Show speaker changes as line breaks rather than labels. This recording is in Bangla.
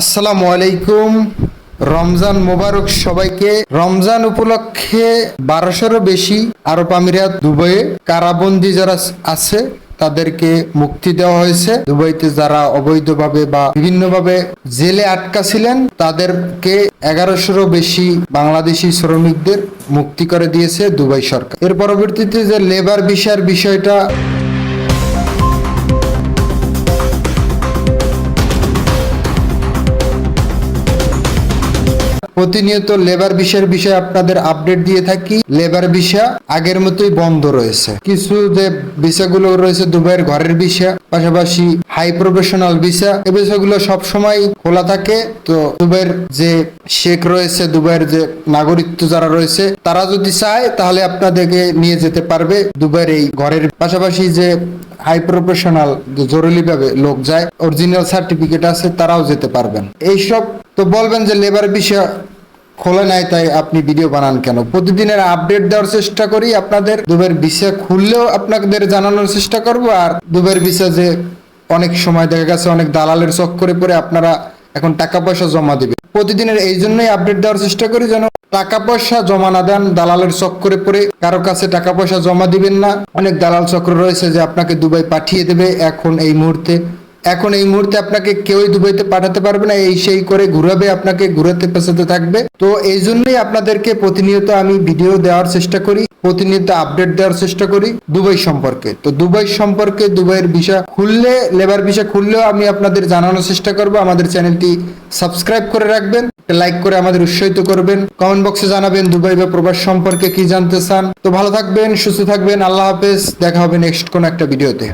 আসসালামু আলাইকুম। রমজান মোবারক সবাইকে। রমজান উপলক্ষে বারোশোরও বেশি আরব আমিরাত দুবাইয়ে কারাবন্দি যারা আছে, তাদেরকে মুক্তি দেওয়া হয়েছে। দুবাইতে যারা অবৈধভাবে বা বিভিন্নভাবে জেলে আটকা ছিলেন, তাদেরকে এগারোশোরও বেশি বাংলাদেশি শ্রমিকদের মুক্তি করে দিয়েছে দুবাই সরকার। এর পরবর্তীতে যে লেবার বিষয়ের বিষয়টা প্রতিনিয়ত লেবার বিষয়ের বিষয়ে আপনাদের আপডেট দিয়ে থাকি। লেবার ভিসা আগের মতোই বন্ধ রয়েছে। কিছু যে ভিসাগুলো রয়েছে দুবাইয়ের ঘরের ভিসা পাশাপাশি হাই প্রফেশনাল ভিসা এই ভিসাগুলো সবসময় খোলা থাকে। তো দুবাইয়ের যে শেখ রয়েছে, দুবাইয়ের যে নাগরিকত্ব যারা রয়েছে, তারা যদি চায়, তাহলে আপনাদেরকে নিয়ে যেতে পারবে দুবাইয়ের এই ঘরের পাশাপাশি যে হাই প্রফেশনাল জরুরি ভাবে লোক যায় অরিজিনাল সার্টিফিকেট আছে, তারাও যেতে পারবেন। এইসব তো বলবেন যে লেবার বিষয় খোলে নাই, তাই আপনি ভিডিও বানান কেন? প্রতিদিনের আপডেট দেওয়ার চেষ্টা করি, আপনাদের দুবের ভিসা খুললেও আপনাদের জানানোর চেষ্টা করব, আর দুবের ভিসা যে অনেক সময় দেখা গেছে, অনেক দালালের চক্করে পরে আপনারা এখন টাকা পয়সা জমা দিবে প্রতিদিনের এই জন্যই আপডেট দেওয়ার চেষ্টা করি, যেন টাকা পয়সা জমা না দেন দালালের চক্করে পড়ে কারও কাছে টাকা পয়সা জমা দিবেন না। অনেক দালাল চক্র রয়েছে যে আপনাকে দুবাই পাঠিয়ে দেবে, এখন এই মুহূর্তে এখন এই মুহূর্তে আপনাকে কেউই দুবাইতে পাঠাতে পারবে না, এই সেই করে ঘুরাবে, আপনাকে ঘুরাতে পেছাতে থাকবে। তো এই জন্যই আপনাদেরকে প্রতিনিয়ত আমি ভিডিও দেওয়ার চেষ্টা করি, প্রতিনিয়ত আপডেট দেওয়ার চেষ্টা করি দুবাই সম্পর্কে। তো দুবাই সম্পর্কে দুবাইয়ের ভিসা খুললে, লেবার ভিসা খুললেও আমি আপনাদের জানানোর চেষ্টা করব। আমাদের চ্যানেলটি সাবস্ক্রাইব করে রাখবেন লাইক করে আমাদের উৎসাহিত করবেন। কমেন্ট বক্সে জানাবেন দুবাই বা প্রবাস সম্পর্কে কি জানতে চান। তো ভালো থাকবেন, সুস্থ থাকবেন, আল্লাহ হাফেজ, দেখা হবে নেক্সট কোন একটা ভিডিওতে।